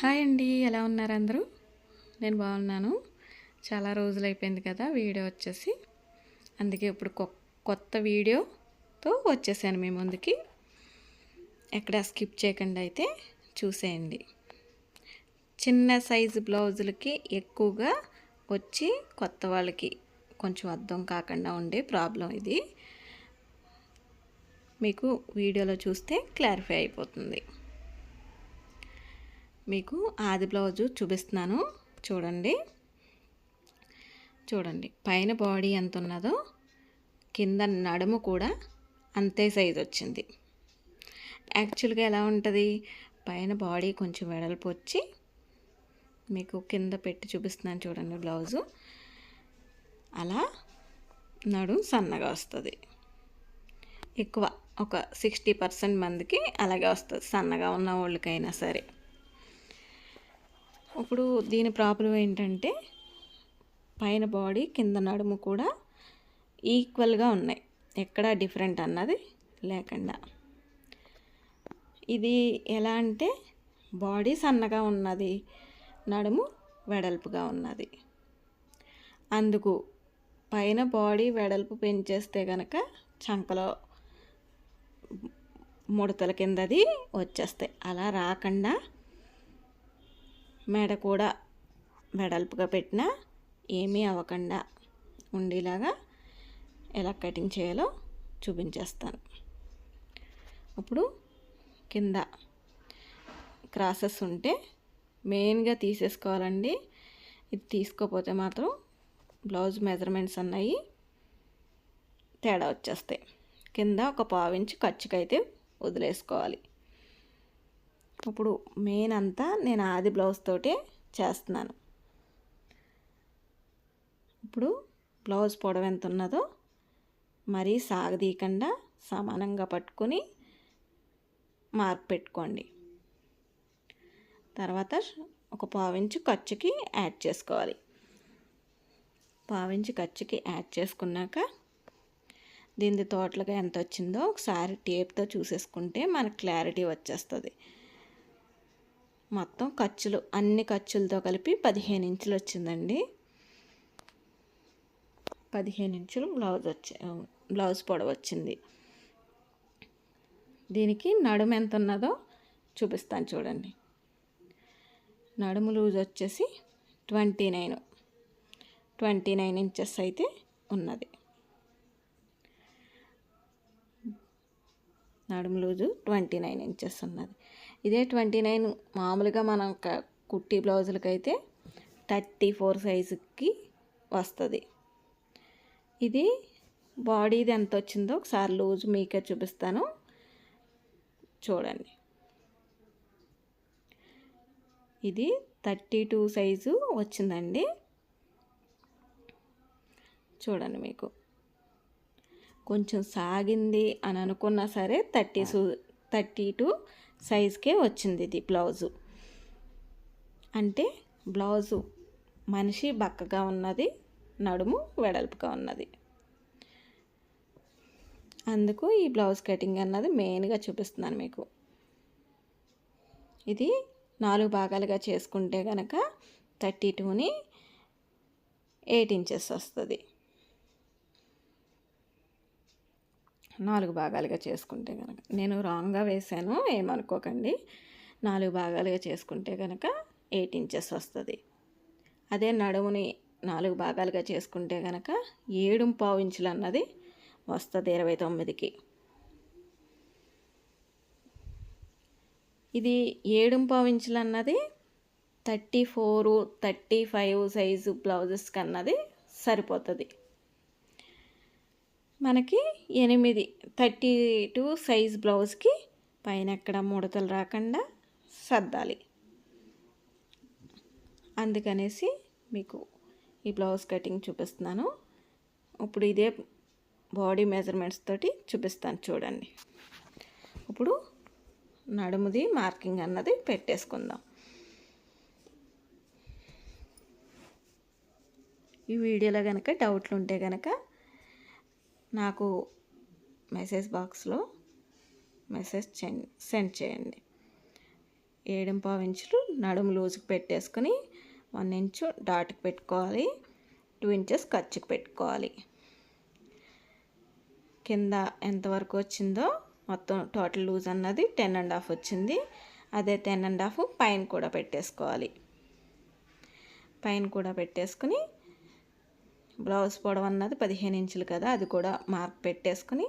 Hi అండి ఎలా ఉన్నారు అందరూ? నేను బాగున్నాను. చాలా రోజులు అయిపోయింది కదా వీడియో వచ్చేసి. అందుకే ఇప్పుడు కొ- కొత్త వీడియోతో వచ్చేసాను మీ ముందుకి. ఎక్కడ స్కిప్ చేయకుండా అయితే చూసేయండి. చిన్న సైజు బ్లౌజులకి ఎక్కువగా వచ్చి కొత్త వాళ్ళకి కొంచెం అర్థం కాకుండా ఉండే ప్రాబ్లం ఇది. మీకు వీడియోలో చూస్తే క్లారిఫై అయిపోతుంది. మీకు ఆది బ్లౌజు చూపిస్తున్నాను. చూడండి. చూడండి. పైన బాడీ ఎంత ఉన్నదో కింద నడుము కూడా అంతే సైజు వచ్చింది. యాక్చువల్గా ఎలా ఉంటుంది? పైన బాడీ కొంచెం వెడల్పు వచ్చి మీకు కింద పెట్టి చూపిస్తున్నాను చూడండి బ్లౌజు. అలా నడుము సన్నగా వస్తుంది. ఎక్కువ ఒక సిక్స్టీ పర్సెంట్ మందికి అలాగే వస్తుంది సన్నగా ఉన్న వాళ్ళకైనా సరే. ఇప్పుడు దీని ప్రాబ్లం ఏంటంటే పైన బాడీ కింద నడుము కూడా ఈక్వల్గా ఉన్నాయి. ఎక్కడా డిఫరెంట్ అన్నది లేకుండా. ఇది ఎలా అంటే బాడీ సన్నగా ఉన్నది నడుము వెడల్పుగా ఉన్నది. అందుకు పైన బాడీ వెడల్పు పెంచేస్తే కనుక చంకలో ముడతల కిందది వచ్చేస్తాయి. అలా రాకుండా మెడ కూడా వెడల్పుగా పెట్టినా ఏమీ అవ్వకుండా ఉండేలాగా ఎలా కటింగ్ చేయాలో చూపించేస్తాను. ఇప్పుడు కింద క్రాసెస్ ఉంటే మెయిన్గా తీసేసుకోవాలండి. ఇది తీసుకోపోతే మాత్రం బ్లౌజ్ మెజర్మెంట్స్ అన్నవి తేడా వచ్చేస్తాయి. కింద ఒక పావించి ఖర్చుకైతే వదిలేసుకోవాలి. ఇప్పుడు మెయిన్ అంతా నేను ఆది బ్లౌజ్ తోటే చేస్తున్నాను. ఇప్పుడు బ్లౌజ్ పొడవు ఎంత ఉన్నదో మరీ సాగదీయకుండా సమానంగా పట్టుకొని మార్క్ పెట్టుకోండి. తర్వాత ఒక పావించు ఖర్చుకి యాడ్ చేసుకోవాలి. పావించి ఖర్చుకి యాడ్ చేసుకున్నాక దీని తోటలుగా ఎంత వచ్చిందో ఒకసారి టేప్తో చూసేసుకుంటే మనకు క్లారిటీ వచ్చేస్తుంది. మొత్తం ఖర్చులు అన్ని ఖర్చులతో కలిపి పదిహేను ఇంచులు వచ్చిందండి. పదిహేను ఇంచులు బ్లౌజ్ వచ్చి బ్లౌజ్ పొడవు వచ్చింది. దీనికి నడుము ఎంత ఉన్నదో చూపిస్తాను చూడండి. నడుము లూజ్ వచ్చేసి twenty nine. Twenty nine inches అయితే ఉన్నది. నడుము లూజు ట్వంటీ నైన్ ఇంచెస్ ఉన్నది. ఇదే ట్వంటీ నైన్ మామూలుగా మనం కుట్టి బ్లౌజులకి అయితే థర్టీ ఫోర్ సైజుకి వస్తుంది. ఇది బాడీది ఎంత వచ్చిందో ఒకసారి లూజ్ మీకే చూపిస్తాను. చూడండి. ఇది థర్టీ టూ సైజు వచ్చిందండి. చూడండి మీకు. కొంచెం సాగింది అని అనుకున్నా సరే థర్టీ సు థర్టీ టూ సైజ్కే వచ్చింది ఇది బ్లౌజు. అంటే బ్లౌజు మనిషి బక్కగా ఉన్నది నడుము వెడల్పుగా ఉన్నది. అందుకు ఈ బ్లౌజ్ కటింగ్ అన్నది మెయిన్గా చూపిస్తున్నాను మీకు. ఇది నాలుగు భాగాలుగా చేసుకుంటే కనుక థర్టీ టూని ఎయిట్ ఇంచెస్ వస్తుంది. నాలుగు భాగాలుగా చేసుకుంటే కనుక నేను రాంగ్గా వేసాను ఏమనుకోకండి. నాలుగు భాగాలుగా చేసుకుంటే కనుక ఎయిట్ ఇంచెస్ వస్తుంది. అదే నడుముని నాలుగు భాగాలుగా చేసుకుంటే కనుక ఏడు పావు ఇంచులు అన్నది వస్తుంది ఇరవై తొమ్మిదికి. ఇది ఏడు పావు ఇంచులు అన్నది thirty four thirty five size బ్లౌజెస్కి అన్నది సరిపోతుంది. మనకి ఎనిమిది థర్టీ టూ సైజ్ బ్లౌజ్కి పైన ఎక్కడ ముడతలు రాకుండా సర్దాలి. అందుకనేసి మీకు ఈ బ్లౌజ్ కటింగ్ చూపిస్తున్నాను. ఇప్పుడు ఇదే బాడీ మెజర్మెంట్స్ తోటి చూపిస్తాను చూడండి. ఇప్పుడు నడుముది మార్కింగ్ అన్నది పెట్టేసుకుందాం. ఈ వీడియోలో కనుక డౌట్లు ఉంటే కనుక నాకు మెసేజ్ బాక్స్లో మెసేజ్ సెండ్ సెండ్ చేయండి. ఏడింపావు ఇంచులు నడుము లూజుకి పెట్టేసుకుని వన్ ఇంచు డాట్కి పెట్టుకోవాలి. టూ ఇంచెస్ ఖర్చుకు పెట్టుకోవాలి. కింద ఎంతవరకు వచ్చిందో మొత్తం టోటల్ లూజ్ అన్నది టెన్ అండ్ హాఫ్ వచ్చింది. అదే టెన్ అండ్ హాఫ్ పైన కూడా పెట్టేసుకోవాలి. పైన కూడా పెట్టేసుకుని బ్లౌజ్ పొడవు అన్నది పదిహేను ఇంచులు కదా అది కూడా మార్క్ పెట్టేసుకుని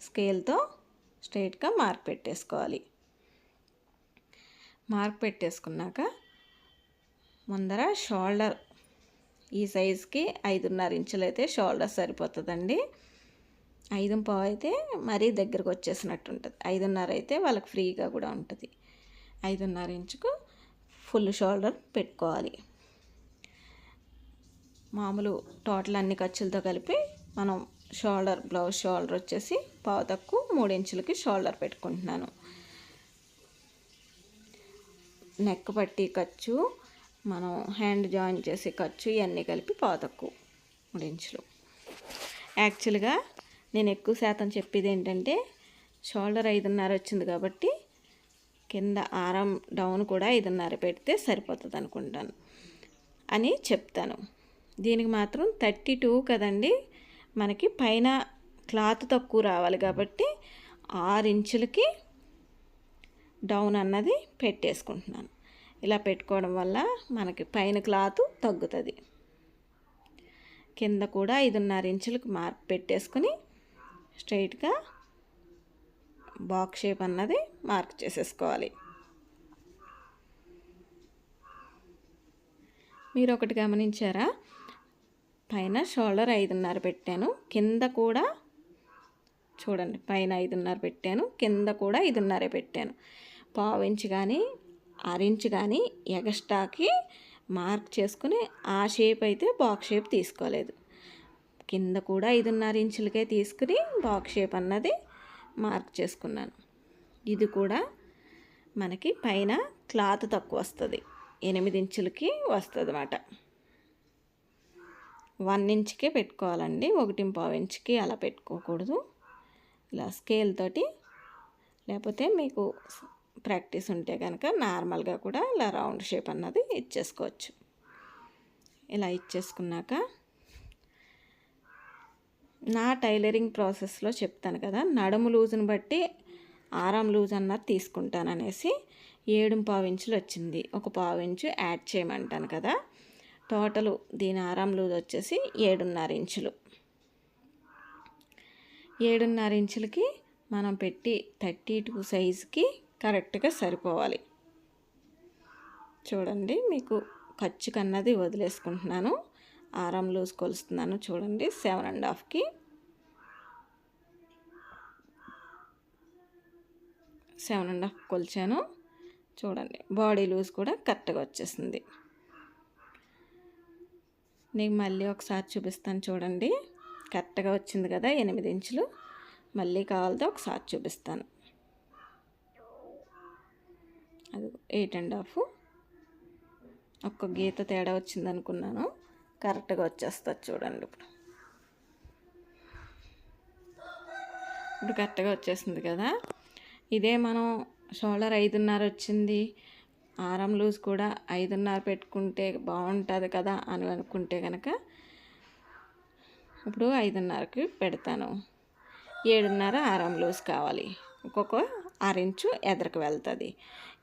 స్కేల్తో స్ట్రైట్గా మార్క్ పెట్టేసుకోవాలి. మార్క్ పెట్టేసుకున్నాక ముందర షోల్డర్ ఈ సైజుకి ఐదున్నర ఇంచులు అయితే షోల్డర్ సరిపోతుందండి. ఐదు పావు అయితే మరీ దగ్గరకు వచ్చేసినట్టు ఉంటుంది. ఐదున్నర అయితే వాళ్ళకి ఫ్రీగా కూడా ఉంటుంది. ఐదున్నర ఇంచుకు ఫుల్ షోల్డర్ పెట్టుకోవాలి. మామూలు టోటల్ అన్ని ఖర్చులతో కలిపి మనం షోల్డర్ బ్లౌజ్ షోల్డర్ వచ్చేసి పావు తక్కువ మూడు ఇంచులకి షోల్డర్ పెట్టుకుంటున్నాను. నెక్ పట్టి ఖర్చు మనం హ్యాండ్ జాయిన్ చేసే ఖర్చు ఇవన్నీ కలిపి పావు తక్కువ మూడు ఇంచులు. యాక్చువల్గా నేను ఎక్కువ శాతం చెప్పేది ఏంటంటే షోల్డర్ ఐదున్నర వచ్చింది కాబట్టి కింద ఆరం డౌన్ కూడా ఐదున్నర పెడితే సరిపోతుంది అనుకుంటాను అని చెప్తాను. దీనికి మాత్రం థర్టీ టూ కదండి. మనకి పైన క్లాత్ తక్కువ రావాలి కాబట్టి ఆరు ఇంచులకి డౌన్ అన్నది పెట్టేసుకుంటున్నాను. ఇలా పెట్టుకోవడం వల్ల మనకి పైన క్లాత్ తగ్గుతుంది. కింద కూడా ఐదున్నర ఇంచులకు మార్క్ పెట్టేసుకుని స్ట్రైట్గా బాక్స్ షేప్ అన్నది మార్క్ చేసేసుకోవాలి. మీరు ఒకటి గమనించారా? పైన షోల్డర్ ఐదున్నర పెట్టాను. కింద కూడా చూడండి పైన ఐదున్నర పెట్టాను. కింద కూడా ఐదున్నరే పెట్టాను. పావు ఇంచు కానీ అరించు కానీ ఎగస్ట్రాకి మార్క్ చేసుకుని ఆ షేప్ అయితే బాక్స్ షేప్ తీసుకోలేదు. కింద కూడా ఐదున్నర ఇంచులకే తీసుకుని బాక్స్ షేప్ అన్నది మార్క్ చేసుకున్నాను. ఇది కూడా మనకి పైన క్లాత్ తక్కువ వస్తుంది. ఎనిమిది ఇంచులకి వస్తుంది అన్నమాట వన్ ఇంచ్కే పెట్టుకోవాలండి. ఒకటి పావు ఇంచుకి అలా పెట్టుకోకూడదు. ఇలా స్కేల్ తోటి. లేకపోతే మీకు ప్రాక్టీస్ ఉంటే కనుక నార్మల్గా కూడా ఇలా రౌండ్ షేప్ అన్నది ఇచ్చేసుకోవచ్చు. ఇలా ఇచ్చేసుకున్నాక నా టైలరింగ్ ప్రాసెస్లో చెప్తాను కదా నడుము లూజుని బట్టి ఆరం లూజ్ అన్నది తీసుకుంటాననేసి ఏడు పావు ఇంచులు వచ్చింది. ఒక పావు ఇంచు యాడ్ చేయమంటాను కదా. టోటల్ దీని ఆరం లూజ్ వచ్చేసి ఏడున్నర ఇంచులు. ఏడున్నర ఇంచులకి మనం పెట్టి థర్టీ టూ సైజుకి కరెక్ట్గా సరిపోవాలి. చూడండి మీకు ఖర్చు కన్నది వదిలేసుకుంటున్నాను. ఆరం లూజ్ కొలుస్తున్నాను చూడండి సెవెన్ అండ్ హాఫ్కి. సెవెన్ అండ్ హాఫ్ కొలిచాను. చూడండి బాడీ లూజ్ కూడా కరెక్ట్గా వచ్చేసింది. నీకు మళ్ళీ ఒకసారి చూపిస్తాను చూడండి. కరెక్ట్గా వచ్చింది కదా ఎనిమిది ఇంచులు. మళ్ళీ కావాలితే ఒకసారి చూపిస్తాను. అది ఎయిట్ అండ్ హాఫ్. ఒక్క గీత తేడా వచ్చింది అనుకున్నాను. కరెక్ట్గా వచ్చేస్తుంది చూడండి ఇప్పుడు. ఇప్పుడు కరెక్ట్గా వచ్చేసింది కదా. ఇదే మనం షోల్డర్ ఐదున్నర వచ్చింది. ఆరం లూజ్ కూడా ఐదున్నర పెట్టుకుంటే బాగుంటుంది కదా అని అనుకుంటే కనుక ఇప్పుడు ఐదున్నరకి పెడతాను. ఏడున్నర ఆరం లూజ్ కావాలి. ఒక్కొక్క ఆరించు ఎదరకు వెళ్తుంది.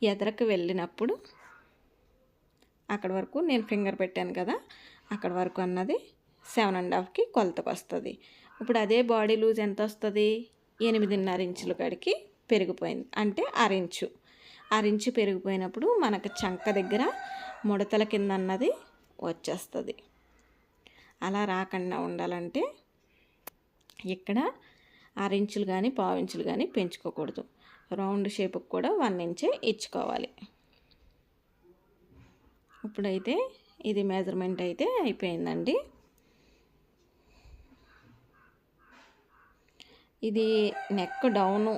ఎదరకు వెళ్ళినప్పుడు అక్కడ వరకు నేను ఫింగర్ పెట్టాను కదా అక్కడ వరకు అన్నది సెవెన్ అండ్ హాఫ్కి కొలతకు వస్తుంది. ఇప్పుడు అదే బాడీ లూజ్ ఎంత వస్తుంది? ఎనిమిదిన్నర ఇంచుల కాడికి పెరిగిపోయింది. అంటే అరించు అరించి పెరిగిపోయినప్పుడు మనకు చంక దగ్గర ముడతల కింద అన్నది వచ్చేస్తుంది. అలా రాకుండా ఉండాలంటే ఇక్కడ అరించులు కానీ పావించులు కానీ పెంచుకోకూడదు. రౌండ్ షేప్కి కూడా వన్ ఇంచే ఇచ్చుకోవాలి. ఇప్పుడైతే ఇది మెజర్మెంట్ అయితే అయిపోయిందండి. ఇది నెక్ డౌను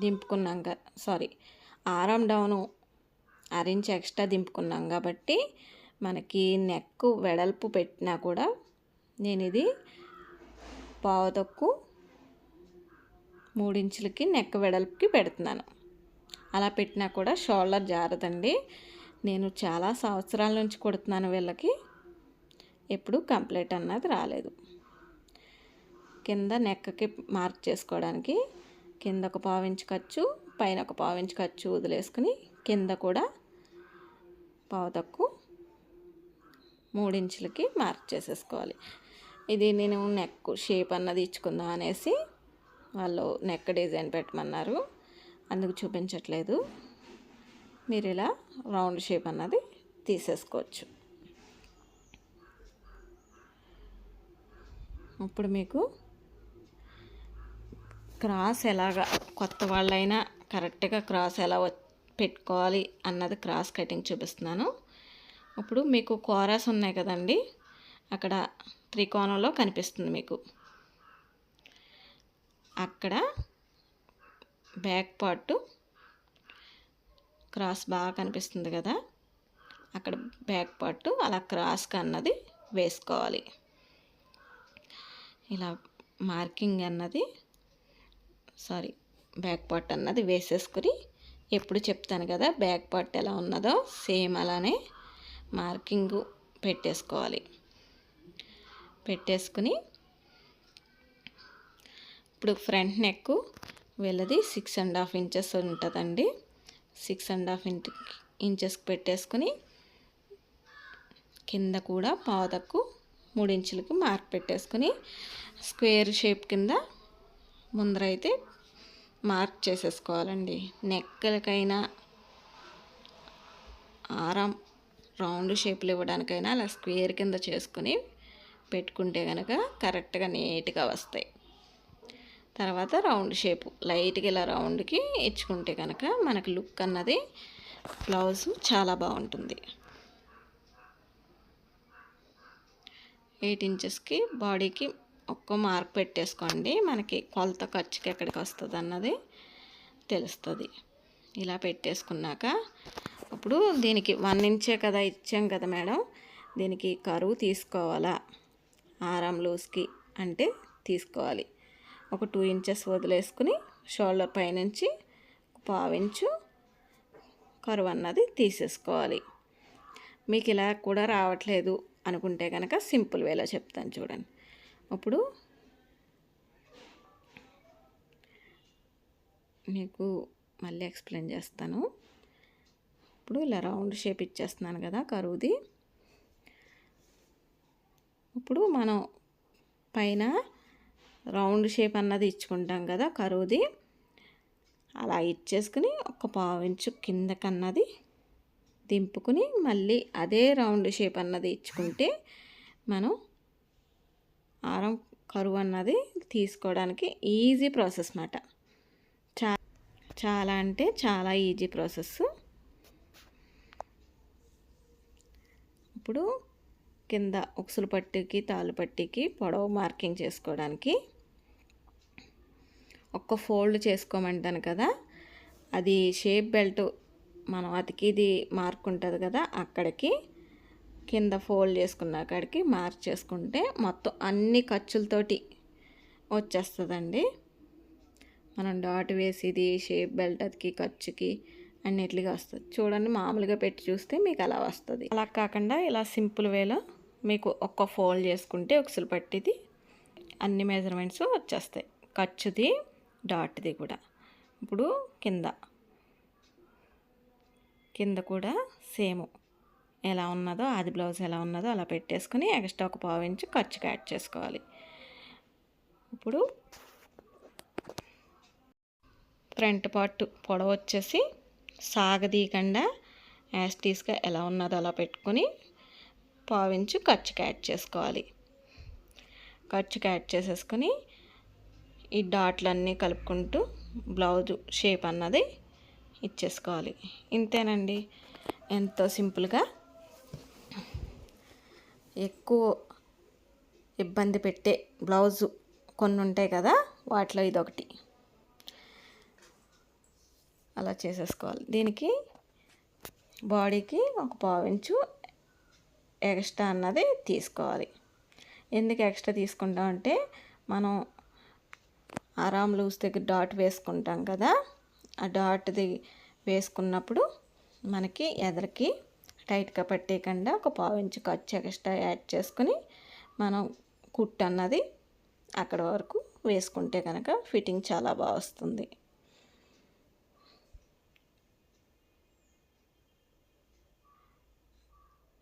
దింపుకున్నాక సారీ ఆరం డౌను. అరించి ఎక్స్ట్రా దింపుకున్నాం కాబట్టి మనకి నెక్ వెడల్పు పెట్టినా కూడా నేను ఇది పావు తక్కువ మూడించులకి నెక్ వెడల్పుకి పెడుతున్నాను. అలా పెట్టినా కూడా షోల్డర్ జారదండి. నేను చాలా సంవత్సరాల నుంచి కుడుతున్నాను వీళ్ళకి. ఎప్పుడు కంప్లీట్ అన్నది రాలేదు. కింద నెక్కకి మార్క్ చేసుకోవడానికి కింద ఒక పావించి ఖర్చు పైన ఒక పావించి ఖర్చు వదిలేసుకుని కింద కూడా పావు తక్కువ మూడించులకి మార్క్ చేసేసుకోవాలి. ఇది నేను నెక్ షేప్ అన్నది ఇచ్చుకుందాం అనేసి వాళ్ళు నెక్ డిజైన్ పెట్టమన్నారు. అందుకు చూపించట్లేదు. మీరు ఇలా రౌండ్ షేప్ అన్నది తీసేసుకోవచ్చు. ఇప్పుడు మీకు క్రాస్ ఎలాగా కొత్త వాళ్ళైనా కరెక్ట్గా క్రాస్ ఎలా పెట్టుకోవాలి అన్నది క్రాస్ కటింగ్ చూపిస్తున్నాను. ఇప్పుడు మీకు కోరాస్ ఉన్నాయి కదండి అక్కడ త్రికోణంలో కనిపిస్తుంది మీకు. అక్కడ బ్యాక్ పార్ట్ క్రాస్ బాగా కనిపిస్తుంది కదా అక్కడ బ్యాక్ పార్ట్ అలా క్రాస్గా అన్నది వేసుకోవాలి. ఇలా మార్కింగ్ అన్నది సారీ బ్యాక్ పార్ట్ అన్నది వేసేసుకుని ఎప్పుడు చెప్తాను కదా బ్యాక్ పార్ట్ ఎలా ఉన్నదో సేమ్ అలానే మార్కింగ్ పెట్టేసుకోవాలి. పెట్టేసుకుని ఇప్పుడు ఫ్రంట్ నెక్ వీళ్ళది సిక్స్ అండ్ హాఫ్ ఇంచెస్ ఉంటుందండి. సిక్స్ అండ్ హాఫ్ ఇంచ్ ఇంచెస్కి పెట్టేసుకుని కింద కూడా పాదకు మూడు ఇంచులకి మార్క్ పెట్టేసుకుని స్క్వేర్ షేప్ కింద ముందరైతే మార్క్ చేసేసుకోవాలండి. నెక్కలకైనా ఆరం రౌండ్ షేప్లు ఇవ్వడానికైనా అలా స్క్వేర్ కింద చేసుకుని పెట్టుకుంటే కనుక కరెక్ట్గా నీట్గా వస్తాయి. తర్వాత రౌండ్ షేప్ లైట్గా ఇలా రౌండ్కి ఇచ్చుకుంటే కనుక మనకు లుక్ అన్నది బ్లౌజ్ చాలా బాగుంటుంది. ఎయిట్ ఇంచెస్కి బాడీకి ఒక్క మార్క్ పెట్టేసుకోండి. మనకి కొలత ఖర్చుకి ఎక్కడికి వస్తుంది అన్నది తెలుస్తుంది. ఇలా పెట్టేసుకున్నాక ఇప్పుడు దీనికి వన్ ఇంచే కదా ఇచ్చాం కదా మేడం. దీనికి కరువు తీసుకోవాలా? ఆరాం లూజ్కి అంటే తీసుకోవాలి. ఒక టూ ఇంచెస్ వదిలేసుకుని షోల్డర్ పైనుంచి పావించు కరువు అన్నది తీసేసుకోవాలి. మీకు ఇలా కూడా రావట్లేదు అనుకుంటే కనుక సింపుల్ వేలో చెప్తాను చూడండి. ఇప్పుడు మీకు మళ్ళీ ఎక్స్ప్లెయిన్ చేస్తాను. ఇప్పుడు ఇలా రౌండ్ షేప్ ఇచ్చేస్తున్నాను కదా కరువుది. ఇప్పుడు మనం పైన రౌండ్ షేప్ అన్నది ఇచ్చుకుంటాం కదా కరువుది. అలా ఇచ్చేసుకుని ఒక పావించు కిందకన్నది దింపుకుని మళ్ళీ అదే రౌండ్ షేప్ అన్నది ఇచ్చుకుంటే మనం ఆరం కరువు అన్నది తీసుకోవడానికి ఈజీ ప్రాసెస్ అన్నమాట. చా చాలా అంటే చాలా ఈజీ ప్రాసెస్ ఇప్పుడు కింద ఉక్సులు పట్టికి తాలు పట్టికి పొడవు మార్కింగ్ చేసుకోవడానికి ఒక్క ఫోల్డ్ చేసుకోమంటాను కదా అది షేప్ బెల్ట్ మనం అతికిది మార్క్ ఉంటుంది కదా అక్కడికి కింద ఫోల్డ్ చేసుకున్న అక్కడికి మార్క్ చేసుకుంటే మొత్తం అన్ని ఖర్చులతోటి వచ్చేస్తుందండి. మనం డాట్ వేసేది షేప్ బెల్ట్ అదికి ఖర్చుకి అన్నిటిగా వస్తుంది. చూడండి మామూలుగా పెట్టి చూస్తే మీకు అలా వస్తుంది. అలా కాకుండా ఇలా సింపుల్ వేలో మీకు ఒక్క ఫోల్డ్ చేసుకుంటే ఒకసారి పట్టిది అన్ని మెజర్మెంట్స్ వచ్చేస్తాయి. ఖర్చుది డాట్ది కూడా. ఇప్పుడు కింద. కింద కూడా సేమ్. ఎలా ఉన్నదో ఆది బ్లౌజ్ ఎలా ఉన్నదో అలా పెట్టేసుకుని ఎక్స్ట్రా ఒక పావు ఇంచు ఖర్చుకి యాడ్ చేసుకోవాలి. ఇప్పుడు ఫ్రంట్ పార్ట్ పొడవ వచ్చేసి సాగదీయకుండా యాస్టీస్గా ఎలా ఉన్నదో అలా పెట్టుకొని పావించు ఖర్చుకి యాడ్ చేసుకోవాలి. ఖర్చుకి యాడ్ చేసేసుకొని ఈ డాట్లన్నీ కలుపుకుంటూ బ్లౌజ్ షేప్ అన్నది ఇచ్చేసుకోవాలి. ఇంతేనండి. ఎంతో సింపుల్గా ఎక్కువ ఇబ్బంది పెట్టే బ్లౌజు కొన్ని ఉంటాయి కదా వాటిలో ఇదొకటి. అలా చేసేసుకోవాలి. దీనికి బాడీకి ఒక పావించు ఎక్స్ట్రా అన్నది తీసుకోవాలి. ఎందుకు ఎక్స్ట్రా తీసుకుంటాం అంటే మనం ఆరామ్ లూస్ దగ్గర డాట్ వేసుకుంటాం కదా ఆ డాట్ది వేసుకున్నప్పుడు మనకి ఎదరికి టైట్గా పట్టేయకుండా ఒక పావు ఇంచు ఖర్చు ఎక్స్ట్రా యాడ్ చేసుకుని మనం కుట్ అన్నది అక్కడ వరకు వేసుకుంటే కనుక ఫిట్టింగ్ చాలా బాగా వస్తుంది.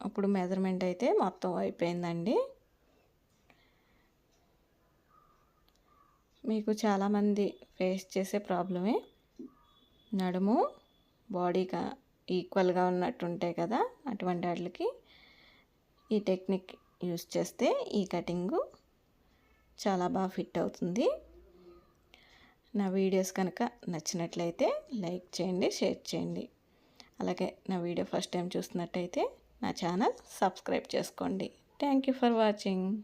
అప్పుడు మెజర్మెంట్ అయితే మొత్తం అయిపోయిందండి. మీకు చాలామంది ఫేస్ చేసే ప్రాబ్లమే. నడుము బాడీగా ఈక్వల్గా ఉన్నట్టు ఉంటాయి కదా అటువంటి వాటికి ఈ టెక్నిక్ యూస్ చేస్తే ఈ కటింగు చాలా బాగా ఫిట్ అవుతుంది. నా వీడియోస్ కనుక నచ్చినట్లయితే లైక్ చేయండి షేర్ చేయండి. అలాగే నా వీడియో ఫస్ట్ టైం చూస్తున్నట్టయితే నా ఛానల్ సబ్స్క్రైబ్ చేసుకోండి. Thank you for watching.